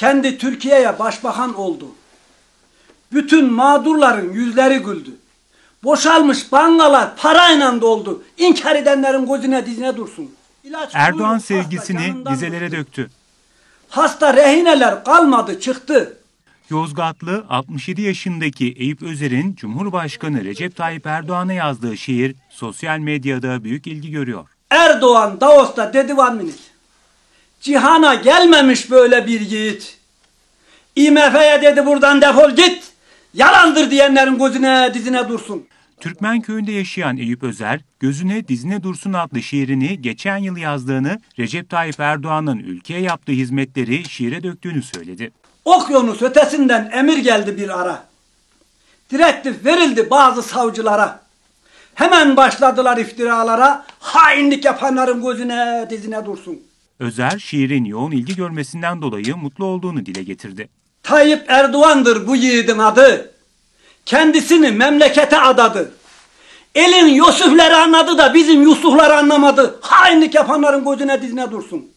Kendi Türkiye'ye başbakan oldu. Bütün mağdurların yüzleri güldü. Boşalmış bangalar parayla doldu. İnkar edenlerin gözüne dizine dursun. İlaç Erdoğan hasta sevgisini dizelere döktü. Hasta rehineler kalmadı çıktı. Yozgatlı 67 yaşındaki Eyüp Özer'in Cumhurbaşkanı Recep Tayyip Erdoğan'a yazdığı şiir sosyal medyada büyük ilgi görüyor. Erdoğan Davos'ta dedi Van Minit. Cihana gelmemiş böyle bir yiğit. IMF'ye dedi buradan defol git. Yalandır diyenlerin gözüne dizine dursun. Türkmen köyünde yaşayan Eyüp Özer, Gözüne Dizine Dursun adlı şiirini geçen yıl yazdığını, Recep Tayyip Erdoğan'ın ülkeye yaptığı hizmetleri şiire döktüğünü söyledi. Okyanus ötesinden emir geldi bir ara. Direktif verildi bazı savcılara. Hemen başladılar iftiralara. Hainlik yapanların gözüne dizine dursun. Özer, şiirin yoğun ilgi görmesinden dolayı mutlu olduğunu dile getirdi. Tayyip Erdoğan'dır bu yiğidin adı. Kendisini memlekete adadı. Elin Yusuf'ları anladı da bizim Yusuf'ları anlamadı. Hainlik yapanların gözüne dizine dursun.